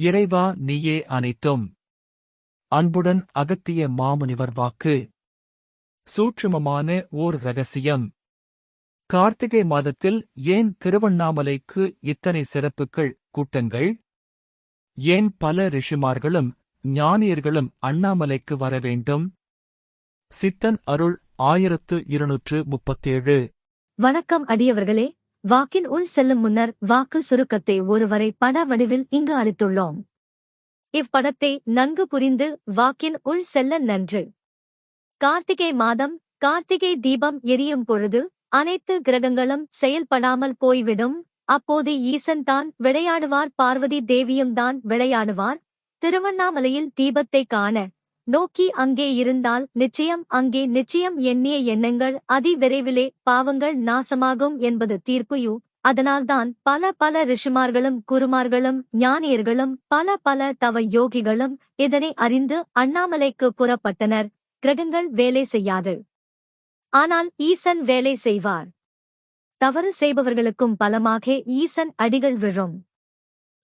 இறைவா நீயே அனைத்தும். அன்புடன் அகத்திய மாமுனிவர் வாக்கு. சூட்சுமமான ஓர் ரகசியம் கார்த்திகை மாதத்தில் ஏன் திருவண்ணாமலைக்கு இத்தனை சிறப்புகள் கூட்டங்கள்? ஏன் பல ரிஷிமார்களும் ஞானியர்களும் அண்ணாமலைக்கு வர வேண்டும்? சித்தன் அருள் ஆயிரத்து இருநூற்று முப்பத்தேழு. வணக்கம் அடியவர்களே. வாக்கின் உள் செல்லும் முன்னர் வாக்கு சுருக்கத்தை ஒருவரை பட வடிவில் இங்கு அளித்துள்ளோம். இப்படத்தை நன்கு புரிந்து வாக்கின் உள் செல்ல நன்று. கார்த்திகை மாதம் கார்த்திகை தீபம் எரியும் பொழுது அனைத்து கிரகங்களும் செயல்படாமல் போய்விடும். அப்போது ஈசன் தான் விளையாடுவார் பார்வதி தேவியும் தான் விளையாடுவார். திருவண்ணாமலையில் தீபத்தை காண நோக்கி அங்கே இருந்தால் நிச்சயம் அங்கே நிச்சயம் எண்ணிய எண்ணங்கள் அதிவிரைவிலே பாவங்கள் நாசமாகும் என்பது தீர்ப்புயு அதனால்தான் பல பல ரிஷிமார்களும் குருமார்களும் ஞானியர்களும் பல பல தவ யோகிகளும் இதனை அறிந்து அண்ணாமலைக்கு புறப்பட்டனர். கிரகங்கள் வேலை செய்யாது. ஆனால் ஈசன் வேலை செய்வார். தவறு செய்பவர்களுக்கும் பலமாக ஈசன் அடிகள் விழும்.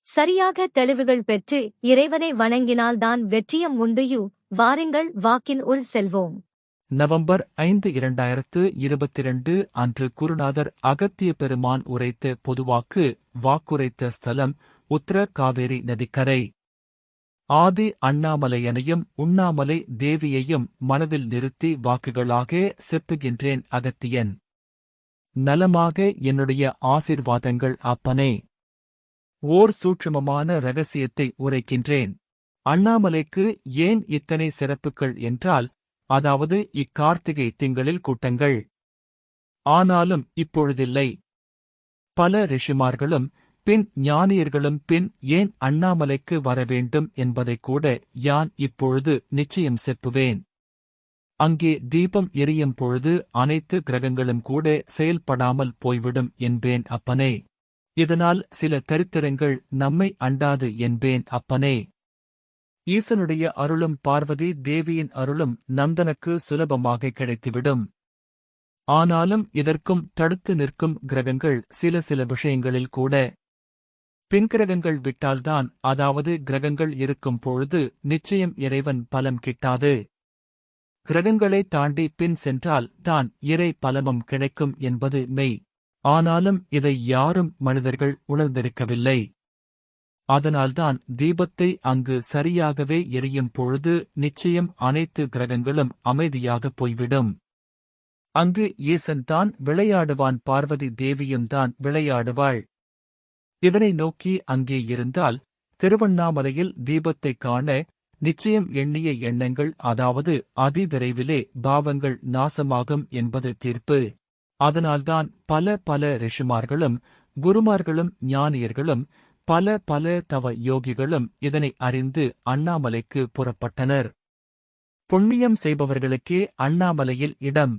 சரியாக தெளிவுகள் பெற்று இறைவனை வணங்கினால்தான் வெற்றியம் உண்டுயு வாருங்கள் வாக்கின் உள் செல்வோம். நவம்பர் ஐந்து இரண்டாயிரத்து இருபத்திரண்டு அன்று குருநாதர் அகத்திய பெருமான் உரைத்த பொதுவாக்கு வாக்குரைத்த ஸ்தலம் உத்தர காவேரி நதிக்கரை. ஆதி அண்ணாமலையனையும் உண்ணாமலை தேவியையும் மனதில் நிறுத்தி வாக்குகளாக செப்புகின்றேன் அகத்தியன். நலமாக என்னுடைய ஆசிர்வாதங்கள் அப்பனே. ஓர் சூட்சுமமான ரகசியத்தை உரைக்கின்றேன். அண்ணாமலைக்கு ஏன் இத்தனை சிறப்புகள் என்றால் அதாவது இக்கார்த்திகை திங்களில் கூட்டங்கள். ஆனாலும் இப்பொழுதில்லை. பல ரிஷிமார்களும் பின் ஞானியர்களும் பின் ஏன் அண்ணாமலைக்கு வரவேண்டும் என்பதைக் கூட யான் இப்பொழுது நிச்சயம் செப்புவேன். அங்கே தீபம் எரியும் பொழுது அனைத்து கிரகங்களும் கூட செயல்படாமல் போய்விடும் என்பேன் அப்பனே. இதனால் சில தரித்திரங்கள் நம்மை அண்டாது என்பேன் அப்பனே. ஈசனுடைய அருளும் பார்வதி தேவியின் அருளும் நந்தனுக்கு சுலபமாக கிடைத்துவிடும். ஆனாலும் இதற்கும் தடுத்து நிற்கும் கிரகங்கள் சில சில விஷயங்களில் கூட. பின்கிரகங்கள் விட்டால்தான் அதாவது கிரகங்கள் இருக்கும் பொழுது நிச்சயம் இறைவன் பலம் கிட்டாது. கிரகங்களை தாண்டி பின் சென்றால் தான் இறை பலமும் கிடைக்கும் என்பது மெய். ஆனாலும் இதை யாரும் மனிதர்கள் உணர்ந்திருக்கவில்லை. அதனால்தான் தீபத்தை அங்கு சரியாகவே எரியும் பொழுது நிச்சயம் அனைத்து கிரகங்களும் அமைதியாக போய்விடும். அங்கு ஈசன் தான் விளையாடுவான் பார்வதி தேவியும் தான் விளையாடுவாள். இதனை நோக்கி அங்கே இருந்தால் திருவண்ணாமலையில் தீபத்தை காண நிச்சயம் எண்ணிய எண்ணங்கள் அதாவது அதிவிரைவிலே பாவங்கள் நாசமாகும் என்பது தீர்ப்பு. அதனால்தான் பல பல ரிஷிமார்களும் குருமார்களும் ஞானியர்களும் பல பல தவ யோகிகளும் இதனை அறிந்து அண்ணாமலைக்கு புறப்பட்டனர். புண்ணியம் செய்பவர்களுக்கே அண்ணாமலையில் இடம்.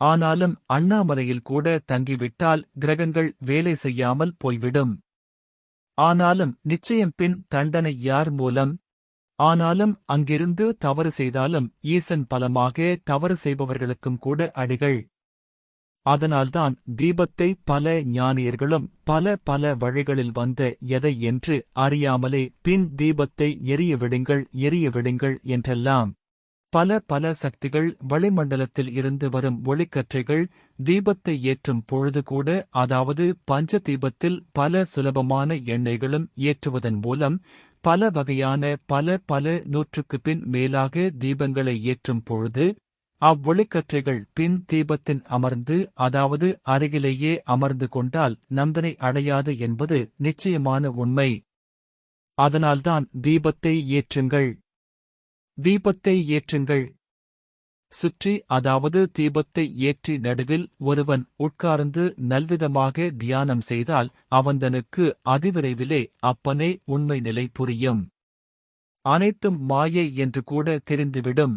ஆனாலும் அண்ணாமலையில் கூட தங்கிவிட்டால் கிரகங்கள் வேலை செய்யாமல் போய்விடும். ஆனாலும் நிச்சயம் பின் தண்டனை யார் மூலம்? ஆனாலும் அங்கிருந்து தவறு செய்தாலும் ஈசன் பலமாக தவறு செய்பவர்களுக்கும் கூட அடிகள். அதனால்தான் தீபத்தை பல ஞானியர்களும் பல பல வழிகளில் வந்த எதை என்று அறியாமலே பின் தீபத்தை எரிய விடுங்கள் எரிய விடுங்கள் என்றெல்லாம் பல பல சக்திகள் வளிமண்டலத்தில் இருந்து வரும் ஒளிக்கற்றைகள் தீபத்தை ஏற்றும் பொழுது கூட அதாவது பஞ்ச தீபத்தில் பல சுலபமான எண்ணெய்களும் ஏற்றுவதன் மூலம் பல வகையான பல பல நூற்றுக்கு பின் மேலாக தீபங்களை ஏற்றும் பொழுது அவ்வொளிக்கற்றைகள் பின் தீபத்தின் அமர்ந்து அதாவது அருகிலேயே அமர்ந்து கொண்டால் நந்தனை அடையாது என்பது நிச்சயமான உண்மை. அதனால்தான் தீபத்தை ஏற்றுங்கள். தீபத்தை ஏற்றுங்கள். சுற்றி அதாவது தீபத்தை ஏற்றி நடுவில் ஒருவன் உட்கார்ந்து நல்விதமாக தியானம் செய்தால் அவந்தனுக்கு அதிவிரைவிலே அப்பனே உண்மை நிலை புரியும். அனைத்தும் மாயை என்று கூட தெரிந்துவிடும்.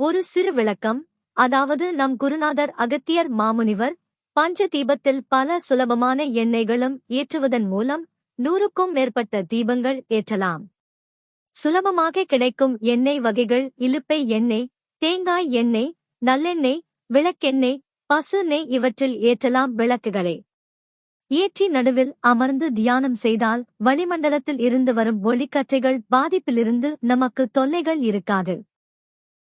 ஒரு சிறு விளக்கம். அதாவது நம் குருநாதர் அகத்தியர் மாமுனிவர் பஞ்ச தீபத்தில் பல சுலபமான எண்ணெய்களும் ஏற்றுவதன் மூலம் நூறுக்கும் மேற்பட்ட தீபங்கள் ஏற்றலாம். சுலபமாக கிடைக்கும் எண்ணெய் வகைகள் இலுப்பை எண்ணெய் தேங்காய் எண்ணெய் நல்லெண்ணெய் விளக்கெண்ணெய் பசு நெய் இவற்றில் ஏற்றலாம் விளக்குகளை. ஏற்றி நடுவில் அமர்ந்து தியானம் செய்தால் வளிமண்டலத்தில் இருந்து வரும் ஒளிக்கற்றைகள் பாதிப்பிலிருந்து நமக்கு தொல்லைகள் இருக்காது.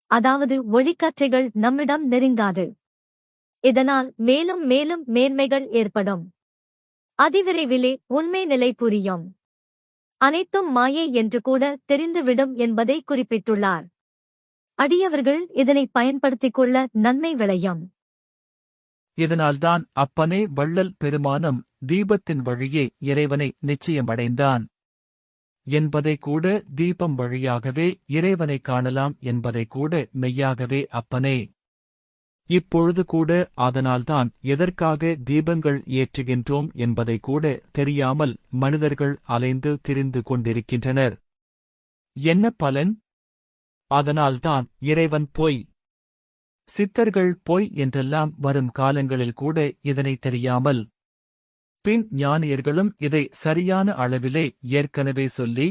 அதாவது ஒளிக்கற்றைகள் நம்மிடம் நெருங்காது. இதனால் மேலும் மேலும் மேன்மைகள் ஏற்படும். அதிவிரைவிலே உண்மை நிலை புரியும். அனைத்தும் மாயை என்று கூட தெரிந்துவிடும் என்பதை குறிப்பிட்டுள்ளார். அடியவர்கள் இதனை பயன்படுத்திக் கொள்ள நன்மை விளையும். இதனால்தான் அப்பனே வள்ளல் பெருமானம் தீபத்தின் வழியே இறைவனை நிச்சயமடைந்தான். என்பதை கூட தீபம் வழியாகவே இறைவனை காணலாம் என்பதை கூட மெய்யாகவே அப்பனே. இப்பொழுது கூட அதனால்தான் எதற்காக தீபங்கள் ஏற்றுகின்றோம் என்பதை கூட தெரியாமல் மனிதர்கள் அலைந்து திரிந்து கொண்டிருக்கின்றனர். என்ன பலன்? அதனால்தான் இறைவன் பொய். சித்தர்கள் பொய் என்றெல்லாம் வரும் காலங்களில் கூட இதனை தெரியாமல் பின் ஞானியர்களும் இதை சரியான அளவிலே ஏற்கனவே சொல்லி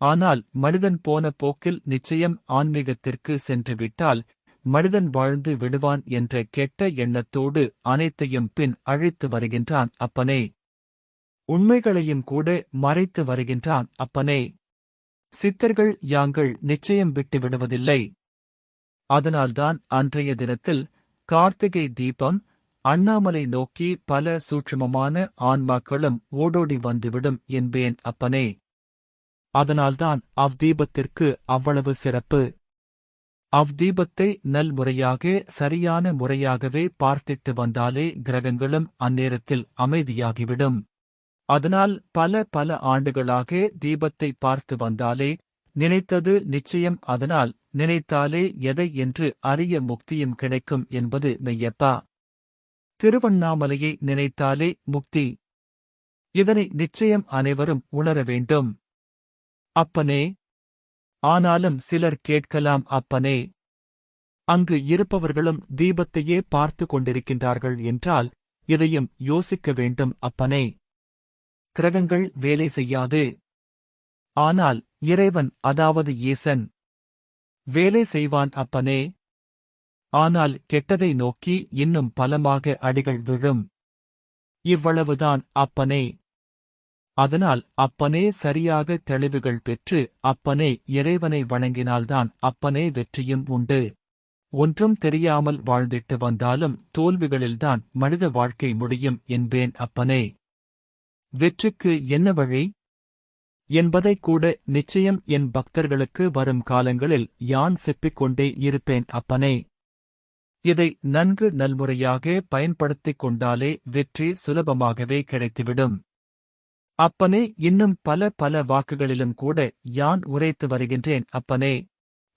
ஆனால் மனிதன் போன போக்கில் நிச்சயம் ஆன்மீகத்திற்கு சென்றுவிட்டால் மனிதன் வாழ்ந்து விடுவான் என்ற கெட்ட எண்ணத்தோடு அனைத்தையும் பின் அழைத்து வருகின்றான் அப்பனே. உண்மைகளையும் கூட மறைத்து வருகின்றான் அப்பனே. சித்தர்கள் யாங்கள் நிச்சயம் விட்டு விடுவதில்லை. அதனால்தான் அன்றைய தினத்தில் கார்த்திகை தீபம் அண்ணாமலை நோக்கி பல சூட்சுமமான ஆன்மாக்களும் ஓடோடி வந்துவிடும் என்பேன் அப்பனே. அதனால்தான் அவ்தீபத்திற்கு அவ்வளவு சிறப்பு. அவ்தீபத்தை நல்முறையாக சரியான முறையாகவே பார்த்திட்டு வந்தாலே கிரகங்களும் அந்நேரத்தில் அமைதியாகிவிடும். அதனால் பல பல ஆண்டுகளாக தீபத்தை பார்த்து வந்தாலே நினைத்தது நிச்சயம். அதனால் நினைத்தாலே எதை என்று அறிய முக்தியும் கிடைக்கும் என்பது மெய்யப்பா. திருவண்ணாமலையை நினைத்தாலே முக்தி. இதனை நிச்சயம் அனைவரும் உணர வேண்டும். அப்பனே ஆனாலும் சிலர் கேட்கலாம் அப்பனே அங்கு இருப்பவர்களும் தீபத்தையே பார்த்து கொண்டிருக்கின்றார்கள் என்றால் இதையும் யோசிக்க வேண்டும் அப்பனே கிரகங்கள் வேலை செய்யாது. ஆனால் இறைவன் அதாவது ஈசன் வேலை செய்வான் அப்பனே ஆனால் கெட்டதை நோக்கி இன்னும் பலமாக அடிகள் விழும். இவ்வளவுதான் அப்பனே. அதனால் அப்பனே சரியாக தெளிவுகள் பெற்று அப்பனே இறைவனை வணங்கினால்தான் அப்பனே வெற்றியும் உண்டு. ஒன்றும் தெரியாமல் வாழ்ந்திட்டு வந்தாலும் தோல்விகளில்தான் மனித வாழ்க்கை முடியும் என்பேன் அப்பனே. வெற்றிக்கு என்ன வழி? என்பதைக் கூட நிச்சயம் என் பக்தர்களுக்கு வரும் காலங்களில் யான் செப்பிக்கொண்டே இருப்பேன் அப்பனே. இதை நன்கு நல்முறையாக பயன்படுத்திக் கொண்டாலே வெற்றி சுலபமாகவே கிடைத்துவிடும். அப்பனே இன்னும் பல பல வாக்குகளிலும் கூட யான் உரைத்து வருகின்றேன் அப்பனே.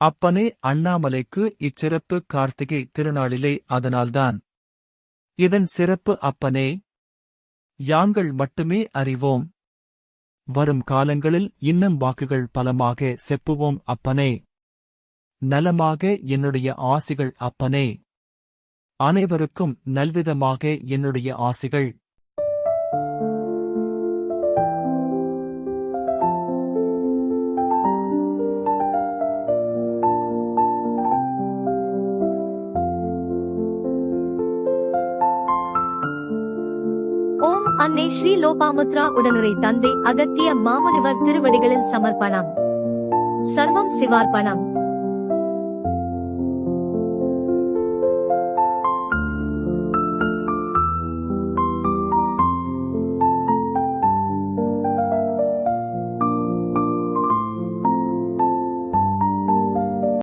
அப்பனே அண்ணாமலைக்கு இச்சிறப்பு கார்த்திகை திருநாளிலே அதனால்தான். இதன் சிறப்பு அப்பனே யாங்கள் மட்டுமே அறிவோம். வரும் காலங்களில் இன்னும் வாக்குகள் பலமாக செப்புவோம் அப்பனே. நலமாக என்னுடைய ஆசிகள் அப்பனே. அனைவருக்கும் நல்விதமாக என்னுடைய ஆசிகள். ஓம் அன்னை ஸ்ரீ லோபாமுத்ரா உடனுரை தந்தை அகத்திய மாமுனிவர் திருவடிகளில் சமர்ப்பணம். சர்வம் சிவார்ப்பணம்.